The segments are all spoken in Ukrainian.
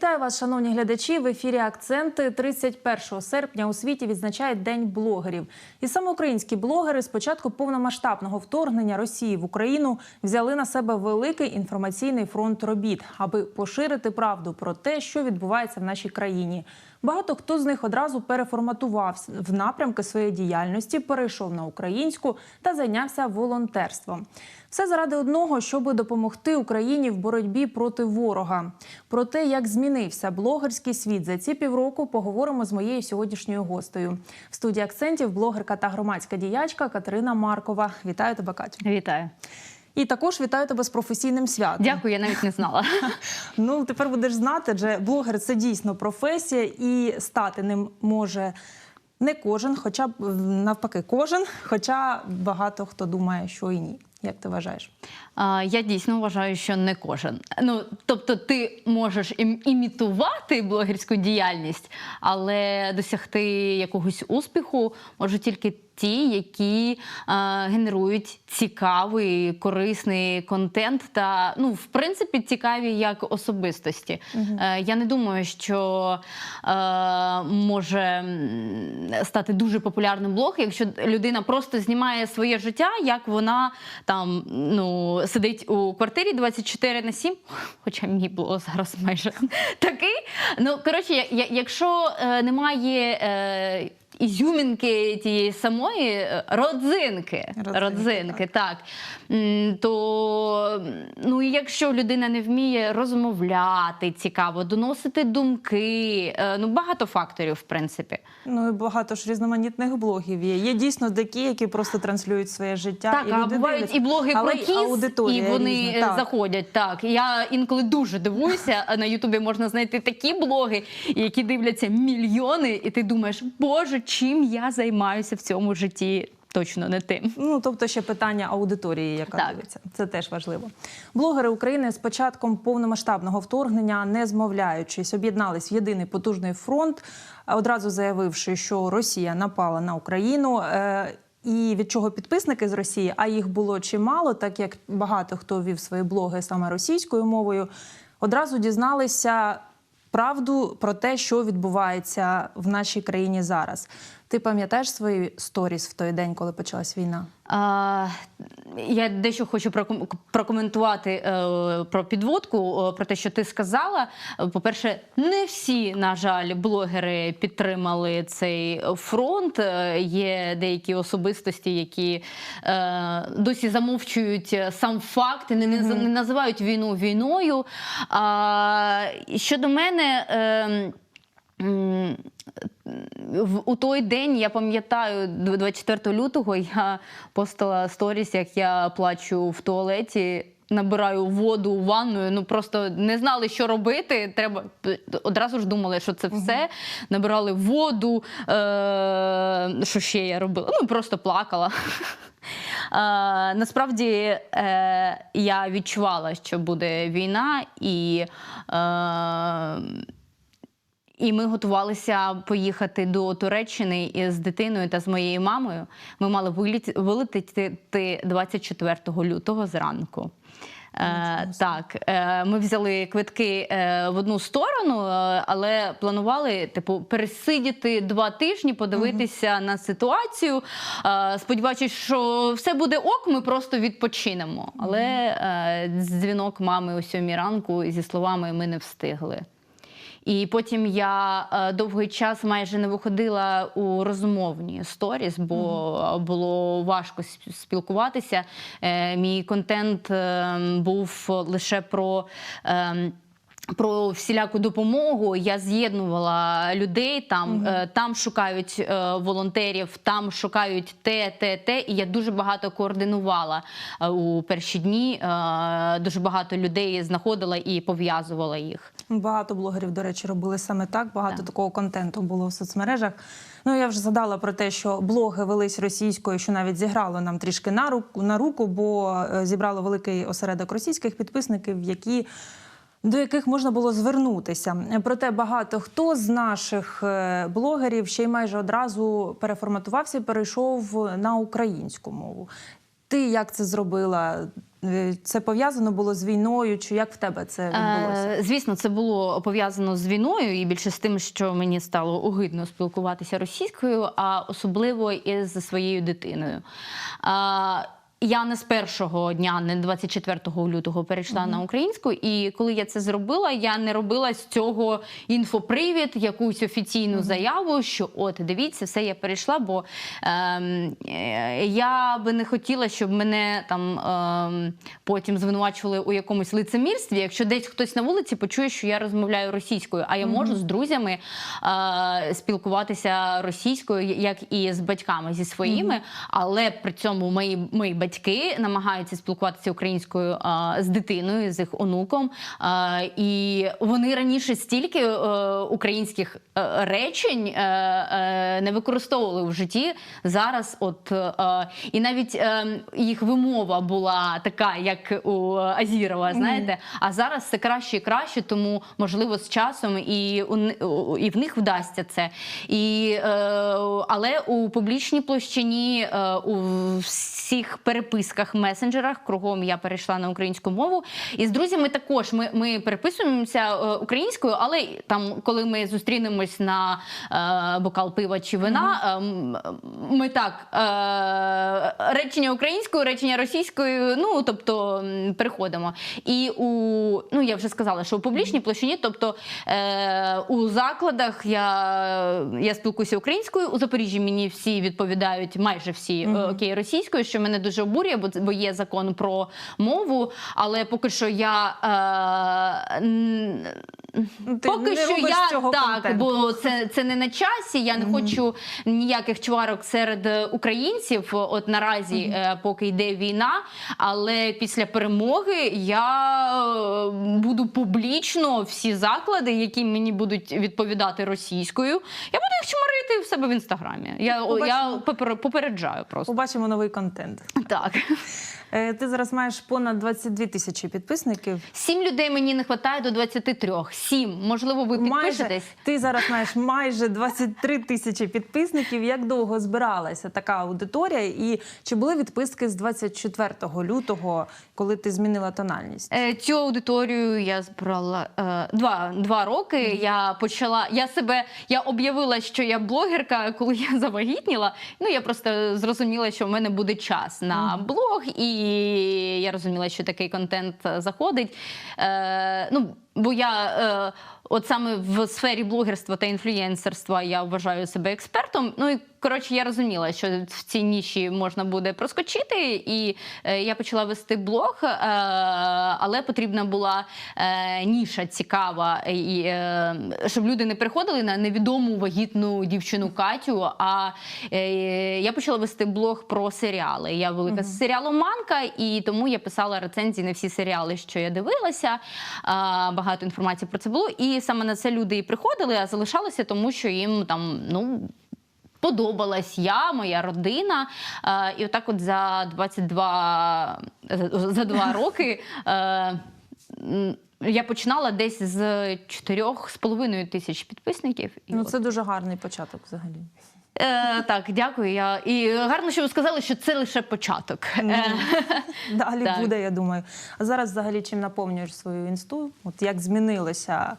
Вітаю вас, шановні глядачі. В ефірі акценти 31 серпня у світі відзначають День блогерів. І саме українські блогери з початку повномасштабного вторгнення Росії в Україну взяли на себе великий інформаційний фронт робіт, аби поширити правду про те, що відбувається в нашій країні. Багато хто з них одразу переформатував в напрямки своєї діяльності, перейшов на українську та зайнявся волонтерством. Все заради одного, щоб допомогти Україні в боротьбі проти ворога. Про те, як змінився блогерський світ за ці півроку, поговоримо з моєю сьогоднішньою гостею. В студії акцентів блогерка та громадська діячка Катерина Маркова. Вітаю тебе, Катю. Вітаю. І також вітаю тебе з професійним святом. Дякую, я навіть не знала. Ну тепер будеш знати, адже блогер це дійсно професія, і стати ним може не кожен, хоча б навпаки, кожен, хоча багато хто думає, що і ні. Як ти вважаєш? А, Я дійсно вважаю, що не кожен. Ну тобто, ти можеш ім- імітувати блогерську діяльність, але досягти якогось успіху можуть тільки ті, які а, генерують цікавий, корисний контент та ну, в принципі, цікаві як особистості. Е, я не думаю, що е, може стати дуже популярним блог, якщо людина просто знімає своє життя, як вона там ну сидить у квартирі 24 на 7, хоча мій блог зараз майже такий. Ну коротше, якщо е, немає. Ізюмінки тієї самої е, родзинки, Родзинки, родзинки, так. М, То ну, і якщо людина не вміє розмовляти цікаво, доносити думки, е, ну багато факторів, в принципі. Ну і багато ж різноманітних блогів є. Є дійсно такі, які просто транслюють своє життя. Так, і а люди бувають дивляться. і блоги Але про й кіз, і вони так. заходять. Так, я інколи дуже дивуюся. На Ютубі можна знайти такі блоги, які дивляться мільйони, і ти думаєш, боже, чим я займаюся в цьому житті? Точно не тим. Ну, тобто ще питання аудиторії, яка Так. дивиться. Це теж важливо. Блогери України з початком повномасштабного вторгнення, не змовляючись, об'єднались в єдиний потужний фронт, одразу заявивши, що Росія напала на Україну. Е, І від чого підписники з Росії, а їх було чимало, так як багато хто вів свої блоги саме російською мовою, одразу дізналися правду про те, що відбувається в нашій країні зараз. Ти пам'ятаєш свої сторіс в той день, коли почалась війна? А, я дещо хочу прокоментувати е, про підводку, е, про те, що ти сказала. По-перше, не всі, на жаль, блогери підтримали цей фронт. Е, Є деякі особистості, які е, досі замовчують сам факт і не, не, не називають війну війною. Щодо мене. В у той день я пам'ятаю, 24 лютого я постила сторіс, як я плачу в туалеті. Набираю воду у ванною, ну просто не знали, що робити. Треба одразу ж думали, що це все. Набирали воду. Е- що ще я робила? Ну просто плакала. Е, насправді е, я відчувала, що буде війна, і е, і ми готувалися поїхати до Туреччини із дитиною та з моєю мамою. Ми мали вилетіти 24 лютого зранку. Е, так, е, ми взяли квитки е, в одну сторону, е, але планували типу пересидіти два тижні, подивитися на ситуацію. Е, сподіваючись, що все буде ок, ми просто відпочинемо. Але е, дзвінок мами о сьомій ранку зі словами ми не встигли. І потім я е, довгий час майже не виходила у розмовні сторіс, бо було важко спілкуватися. Е, мій контент е, був лише про. про всіляку допомогу я з'єднувала людей там, е, там шукають е, волонтерів, там шукають те, те, те. І я дуже багато координувала у перші дні. Е, дуже багато людей знаходила і пов'язувала їх. Багато блогерів, до речі, робили саме так. Багато такого контенту було в соцмережах. Ну я вже згадала про те, що блоги велись російською, що навіть зіграло нам трішки на руку на руку, бо е, зібрало великий осередок російських підписників, які. До яких можна було звернутися, проте багато хто з наших е, блогерів ще й майже одразу переформатувався і перейшов на українську мову. Ти як це зробила? Е, Це пов'язано було з війною? Чи як в тебе це відбулося? Е, Звісно, це було пов'язано з війною і більше з тим, що мені стало огидно спілкуватися російською, а особливо із своєю дитиною. А, я не з першого дня, не 24 лютого перейшла на українську, і коли я це зробила, я не робила з цього інфопривід, якусь офіційну заяву, що от дивіться, все я перейшла, бо ем, е, я би не хотіла, щоб мене там ем, потім звинувачували у якомусь лицемірстві. Якщо десь хтось на вулиці почує, що я розмовляю російською, а я можу з друзями е, спілкуватися російською, як і з батьками зі своїми, але при цьому мої, мої батьки намагаються спілкуватися українською з дитиною, з їх онуком. І вони раніше стільки е, українських е, речень е, не використовували в житті. Зараз, от і навіть їх вимова була така, як у Азірова, знаєте. А зараз все краще і краще, тому можливо з часом і і в них вдасться це. І, але у публічній площині, у всіх переписках, месенджерах кругом я перейшла на українську мову. І з друзями також ми, ми переписуємося е, українською, але там, коли ми зустрінемось на е, бокал пива чи вина, е, ми так е, речення українською, речення російською, ну тобто переходимо. І у ну я вже сказала, що у публічній площині, тобто е, у закладах я, я спілкуюся українською. У Запоріжжі мені всі відповідають, майже всі е, окей, російською, що мене дуже обурює, бо, є закон про мову. Але поки що я е, ти Поки що я цього так, контенту. бо це, це не на часі. Я не хочу ніяких чварок серед е, українців. От наразі, е, поки йде війна. Але після перемоги я е, буду публічно всі заклади, які мені будуть відповідати російською. Я буду їх чмарити в себе в інстаграмі. Я, я Побачимо. попер- попереджаю просто. Побачимо новий контент. Так. Е, Ти зараз маєш понад 22 тисячі підписників. Сім людей мені не вистачає до 23. Сім. Можливо, ви Майже ти зараз маєш майже 23 тисячі підписників. Як довго збиралася така аудиторія? І чи були відписки з 24 лютого, коли ти змінила тональність? Е, Цю аудиторію я збрала е, два, два роки. Я почала. Я себе я об'явила, що я блогерка, коли я завагітніла. Ну я просто зрозуміла, що в мене буде час на блог, і я розуміла, що такий контент е, заходить. Е, ну, бо я. Е, От саме в сфері блогерства та інфлюєнсерства я вважаю себе експертом. Ну і коротше, я розуміла, що в цій ніші можна буде проскочити, і е, я почала вести блог, е, але потрібна була е, ніша цікава, і, е, щоб люди не приходили на невідому вагітну дівчину Катю. А е, я почала вести блог про серіали. Я велика серіаломанка, і тому я писала рецензії на всі серіали, що я дивилася. А, багато інформації про це було. І саме на це люди і приходили, а залишалися, тому що їм там ну. Подобалась я, моя родина. Е, і отак, от за 22, за- за два роки е, я починала десь з 4,5 тисяч підписників. Ну от. це дуже гарний початок взагалі. Е, так, дякую. Я і гарно, що ви сказали, що це лише початок. Е, Далі Так. буде, я думаю. А зараз взагалі чим наповнюєш свою інсту? От як змінилося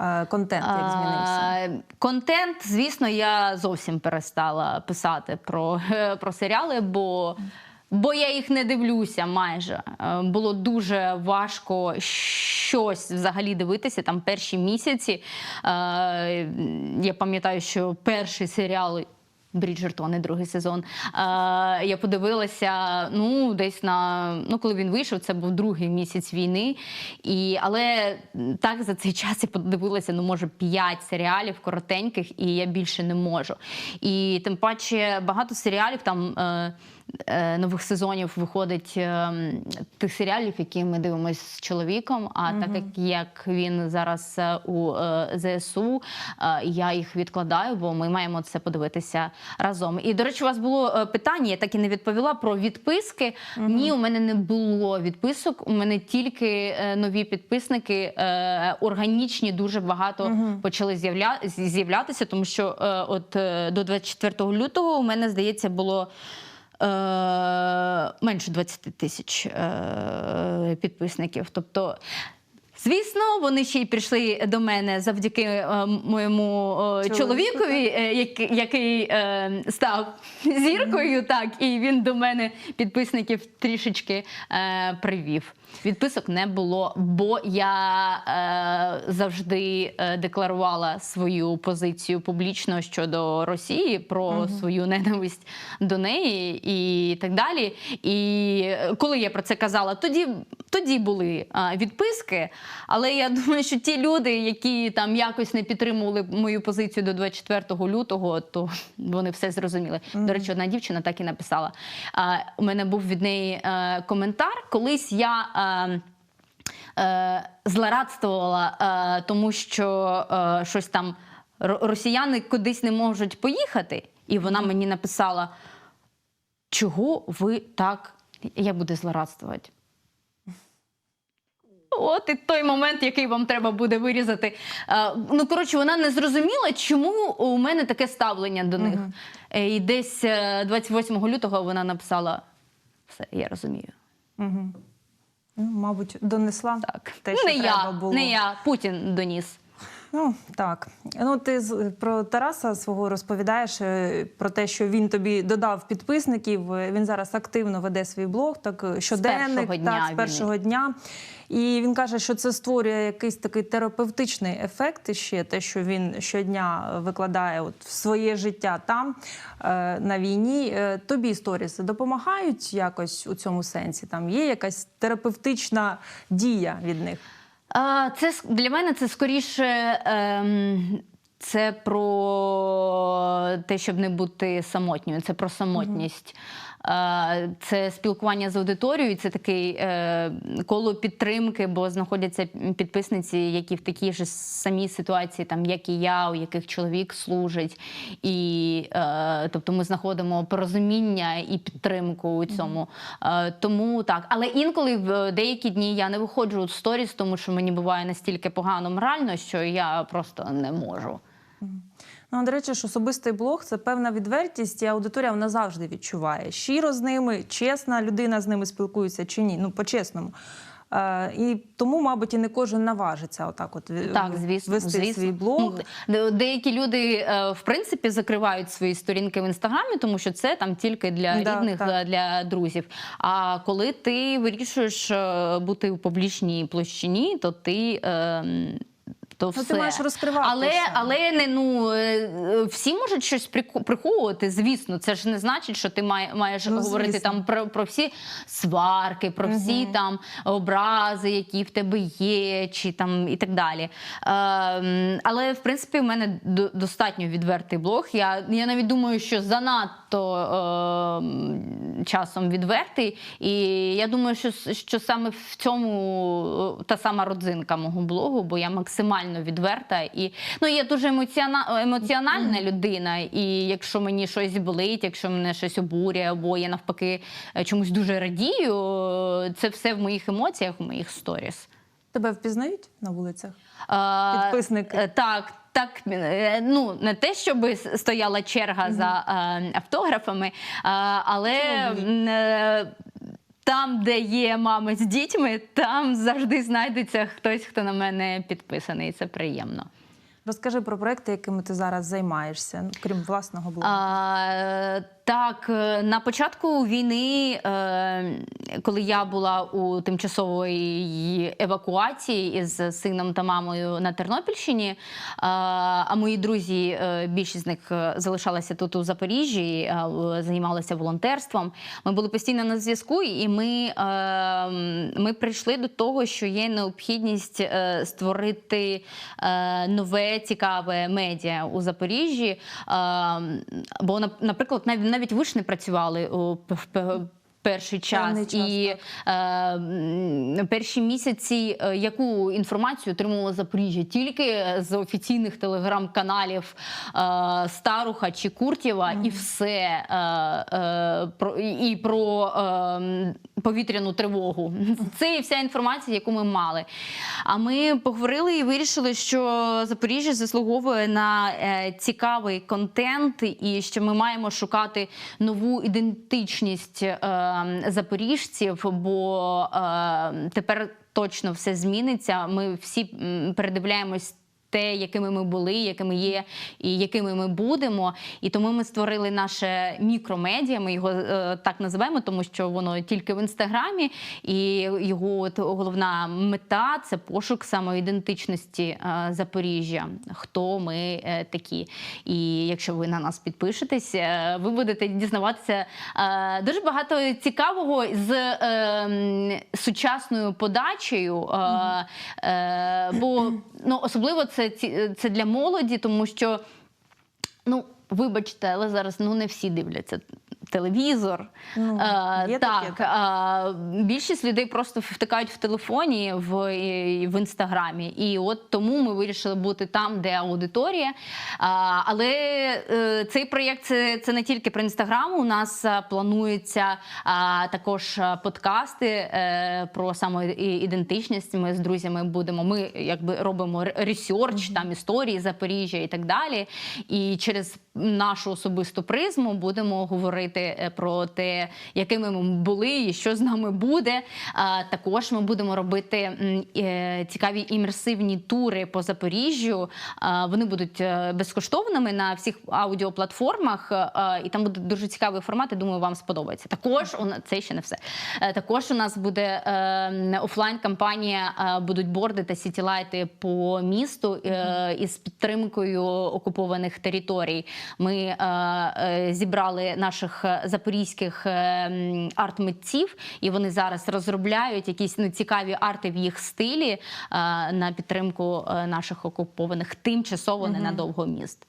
е, контент, як змінився? Контент, звісно, я зовсім перестала писати про, про серіали, бо. Бо я їх не дивлюся майже. Е, Було дуже важко щось взагалі дивитися там перші місяці. Е, Я пам'ятаю, що перший серіал. Бріджертони, другий сезон. Е, я подивилася, ну, десь на ну, коли він вийшов, це був другий місяць війни. І, але так за цей час я подивилася, ну, може, п'ять серіалів коротеньких, і я більше не можу. І тим паче багато серіалів там. Е, е, Нових сезонів виходить е, тих серіалів, які ми дивимося з чоловіком. А так як, як він зараз у ЗСУ, я їх відкладаю, бо ми маємо це подивитися разом. І до речі, у вас було е, питання, я так і не відповіла про відписки. Ні, у мене не було відписок. У мене тільки е, нові підписники е, органічні, дуже багато почали з'явля... з'являтися, тому що от до 24 лютого у мене здається було. менше 20 тисяч підписників. Тобто. Звісно, вони ще й прийшли до мене завдяки е, моєму е, чоловікові, е, який, який е, став зіркою, так, і він до мене підписників трішечки е, привів. Відписок не було, бо я е, завжди е, декларувала свою позицію публічно щодо Росії про свою ненависть до неї і так далі. І е, коли я про це казала, тоді, тоді були е, відписки. Але я думаю, що ті люди, які там якось не підтримували мою позицію до 24 лютого, то вони все зрозуміли. До речі, одна дівчина так і написала. А, у мене був від неї е, коментар. Колись я. Е, е, злорадствувала, е, тому що щось там росіяни кудись не можуть поїхати, і вона мені написала: чого ви так. Я буду злорадствувати. От і той момент, який вам треба буде вирізати. Е, ну, коротше, вона не зрозуміла, чому у мене таке ставлення до них. Угу. І десь е, 28 лютого вона написала: все, я розумію. Угу. Ну, мабуть, донесла Так. те, що не треба я, було. не я, Путін доніс. Ну так. Ну ти з- про Тараса свого розповідаєш е, про те, що він тобі додав підписників. Е, Він зараз активно веде свій блог, так е, щоденник дня так, з він- першого дня. І він каже, що це створює якийсь такий терапевтичний ефект. Ще те, що він щодня викладає от в своє життя там на війні. Тобі сторіси допомагають якось у цьому сенсі? Там є якась терапевтична дія від них? Це для мене це скоріше. Ем, це про те, щоб не бути самотньою, це про самотність. Це спілкування з аудиторією, це такий е, коло підтримки, бо знаходяться підписниці, які в такій ж самій ситуації, там як і я, у яких чоловік служить. І е, тобто ми знаходимо порозуміння і підтримку у цьому. Е, тому так, але інколи в деякі дні я не виходжу в сторіс, тому що мені буває настільки погано морально, що я просто не можу. Ну, до речі, ж особистий блог це певна відвертість, і аудиторія вона завжди відчуває. Щиро з ними, чесна людина з ними спілкується чи ні. Ну, по-чесному. Е, і тому, мабуть, і не кожен наважиться отак, от е, Так, звісно, вести звісно. свій блог. Ну, деякі люди е, в принципі закривають свої сторінки в інстаграмі, тому що це там тільки для Да, рідних, так. для друзів. А коли ти вирішуєш е, бути у публічній площині, то ти. е, То Ну, все. ти маєш розкривати але, але не ну е, е, всі можуть щось приховувати. Звісно, це ж не значить, що ти має- маєш Ну, говорити звісно. там про, про всі сварки, про всі там образи, які в тебе є, чи там і так далі. Ем, але в принципі, в мене до- достатньо відвертий блог. Я, я навіть думаю, що занадто ем, часом відвертий. І я думаю, що, що саме в цьому е, та сама родзинка мого блогу, бо я максимально відверта і ну я дуже емоціона, емоціональна людина. І якщо мені щось болить, якщо мене щось обурює, або я навпаки е, чомусь дуже радію, е, це все в моїх емоціях, в моїх сторіс. Тебе впізнають на вулицях? А, Підписники. е, Так, так, ну не те, щоб стояла черга за е, автографами, а, але там, де є мами з дітьми, там завжди знайдеться хтось, хто на мене підписаний. і Це приємно. Розкажи про проекти, якими ти зараз займаєшся, крім власного блогу. А, так, е, на початку війни, е, коли я була у тимчасовій евакуації із сином та мамою на Тернопільщині, е, а мої друзі, більшість з них залишалися тут у Запоріжжі, займалися волонтерством. Ми були постійно на зв'язку, і ми, ми прийшли до того, що є необхідність створити нове цікаве медіа у Запоріжжі. Бо, нап- наприклад, навіть навіть ви ж не працювали перший час, Певний час, і е, перші місяці, е, яку інформацію отримувало Запоріжжя? Тільки з офіційних телеграм-каналів е, Старуха чи Куртєва, і все е, е, про і про е, повітряну тривогу. Це і вся інформація, яку ми мали. А ми поговорили і вирішили, що Запоріжжя заслуговує на е, цікавий контент, і що ми маємо шукати нову ідентичність е, запоріжців, бо е, тепер точно все зміниться. Ми всі передивляємось. Те, якими ми були, якими є і якими ми будемо. І тому ми створили наше мікромедіа. Ми його е, так називаємо, тому що воно тільки в інстаграмі, і його от головна мета це пошук самоідентичності е, Запоріжжя. Хто ми е, такі? І якщо ви на нас підпишетесь, е, ви будете дізнаватися е, дуже багато цікавого з е, сучасною подачею. Е, е, бо ну, особливо це, ці- це для молоді, тому що. Ну, вибачте, але зараз ну не всі дивляться телевізор. Ну, Е, є так, таке. е, більшість людей просто втикають в телефоні в, в інстаграмі. І от тому ми вирішили бути там, де аудиторія. А, але е, цей проєкт це, це не тільки про інстаграм. У нас е, планується також е, подкасти е, про самоідентичність. Ми з друзями будемо. Ми якби робимо ре- ресерч, там історії Запоріжжя і так далі. І через нашу особисту призму будемо говорити е, про те, якими ми були і що з нами буде. Також ми будемо робити е, цікаві імерсивні тури по Запоріжжю. Вони будуть е, безкоштовними на всіх аудіоплатформах, і там буде дуже цікавий формат. Я думаю, вам сподобається. Також у на- це ще не все. Також у нас буде офлайн кампанія, будуть борди та сітілайти по місту із підтримкою окупованих територій. Ми зібрали наших е, запорізьких е, арт-митців, і вони зараз розробляють якісь ну, цікаві арти в їх стилі е, на підтримку наших окупованих тимчасово ненадовго міст.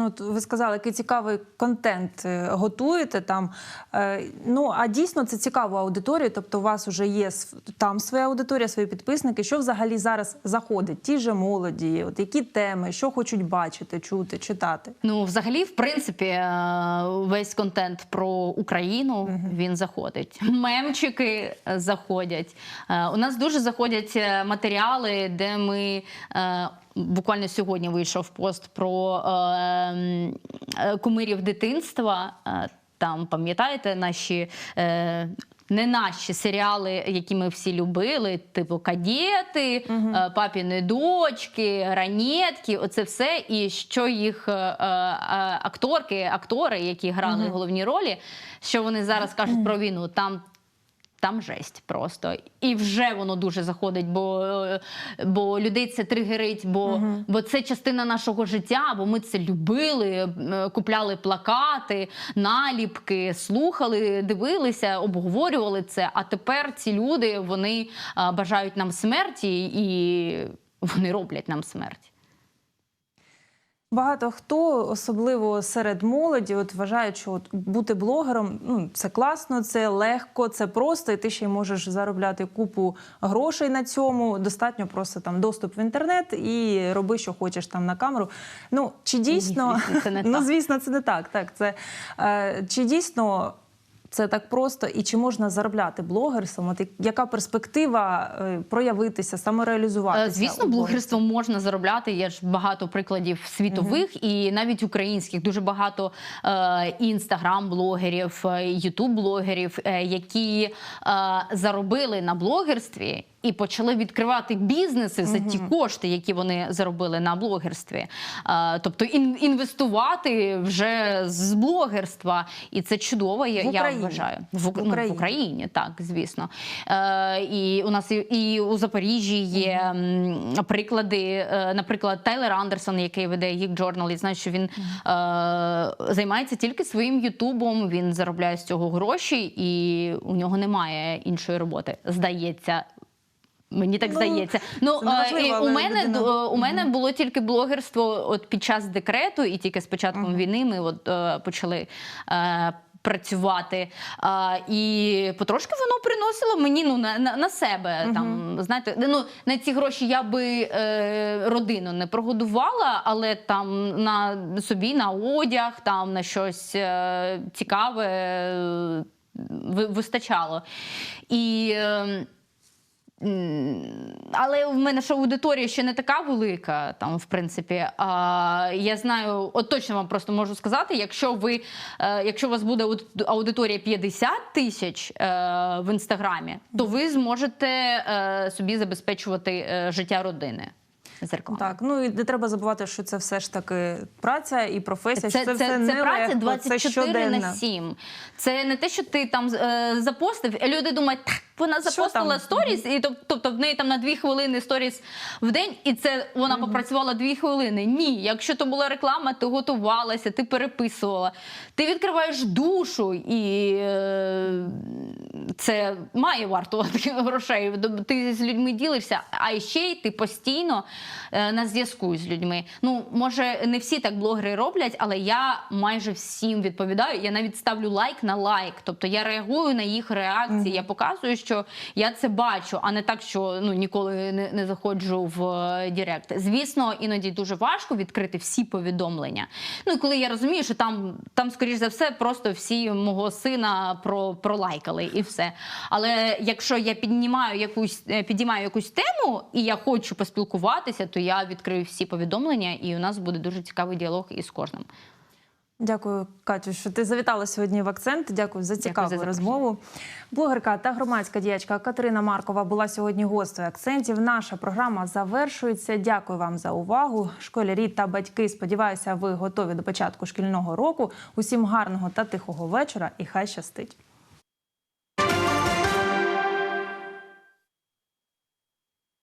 Ну, от ви сказали, який цікавий контент е, готуєте там. Е, Ну а дійсно це цікава аудиторія. Тобто, у вас вже є там своя аудиторія, свої підписники. Що взагалі зараз заходить? Ті же молоді, от які теми, що хочуть бачити, чути, читати? Ну, взагалі, в принципі, е, весь контент про Україну він заходить. Мемчики заходять. У нас дуже заходять матеріали, де ми. Буквально сьогодні вийшов пост про е, е, кумирів дитинства. Е, Там пам'ятаєте наші. Е, не наші серіали, які ми всі любили, типу кадети, е, папіни дочки, ранетки, оце все. І що їх акторки, актори, які грали головні ролі, що вони зараз кажуть про війну, там. Там жесть просто. І вже воно дуже заходить, бо, е, бо людей це тригерить, бо, бо це частина нашого життя, бо ми це любили, е, купляли плакати, наліпки, слухали, дивилися, обговорювали це. А тепер ці люди вони бажають нам смерті і вони роблять нам смерть. Багато хто, особливо серед молоді, от вважають, що от бути блогером ну це класно, це легко, це просто, і ти ще й можеш заробляти купу грошей на цьому. Достатньо просто там доступ в інтернет і роби, що хочеш там на камеру. Ну чи дійсно звісно, це не ну так. звісно, це не так. Так це е, чи дійсно. Це так просто, і чи можна заробляти блогерством? От яка перспектива е, проявитися, самореалізуватися? Е, Звісно, блогерством можна заробляти. Є ж багато прикладів світових і навіть українських. Дуже багато е, інстаграм-блогерів, ютуб-блогерів, які е, заробили на блогерстві. І почали відкривати бізнеси за ті кошти, які вони заробили на блогерстві. Е, тобто інвестувати вже з блогерства, і це чудово. Я, я вважаю в, В Ук- ну, в Україні. Україні, так звісно. Е, і у нас і, у Запоріжжі є приклади. е, наприклад, Тайлер Андерсон, який веде Geek Journal, і знаю, що він займається тільки своїм Ютубом. Він заробляє з цього гроші, і у нього немає іншої роботи. Здається. Мені так Ну, здається. Ну і у мене людина- у мене було тільки блогерство от під час декрету, і тільки з початком війни ми от е, почали е, працювати. А, і потрошки воно приносило мені ну, на, на, на себе. Там, знаєте, ну, на ці гроші я би е, родину не прогодувала, але там на собі, на одяг, там, на щось е, цікаве е, вистачало. І. Е, Але в мене ж аудиторія ще не така велика, там, в принципі. А, я знаю, от точно вам просто можу сказати, якщо ви, е, якщо у вас буде ауд- аудиторія 50 тисяч е, в інстаграмі, то ви зможете е, собі забезпечувати життя родини з реклами. Так, ну і не треба забувати, що це все ж таки праця і професія. Це, що це, все це, праця легко, 24 це на 7. Це не те, що ти там е, запостив, люди думають, «Та, вона запостила сторіс, і тобто в неї там на 2 хвилини сторіс в день, і це вона попрацювала 2 хвилини. Ні, якщо то була реклама, ти готувалася, ти переписувала, ти відкриваєш душу, і е, це має вартувати грошей. Ти з людьми ділишся, а ще й ти постійно е, на зв'язку з людьми. Ну, може, не всі так блогери роблять, але я майже всім відповідаю. Я навіть ставлю лайк на лайк. Тобто я реагую на їх реакції. Я показую, що я це бачу, а не так, що ну ніколи не, не заходжу в е, Директ. Звісно, іноді дуже важко відкрити всі повідомлення. Ну і коли я розумію, що там, там скоріш за все, просто всі мого сина про, пролайкали і все. Але якщо я піднімаю якусь е, підіймаю якусь тему і я хочу поспілкуватися, то я відкрию всі повідомлення, і у нас буде дуже цікавий діалог із кожним. Дякую, Катю, що ти завітала сьогодні в акцент. Дякую за цікаву за розмову. Блогерка та громадська діячка Катерина Маркова була сьогодні гостею акцентів. Наша програма завершується. Дякую вам за увагу. Школярі та батьки. Сподіваюся, ви готові до початку шкільного року. Усім гарного та тихого вечора і хай щастить.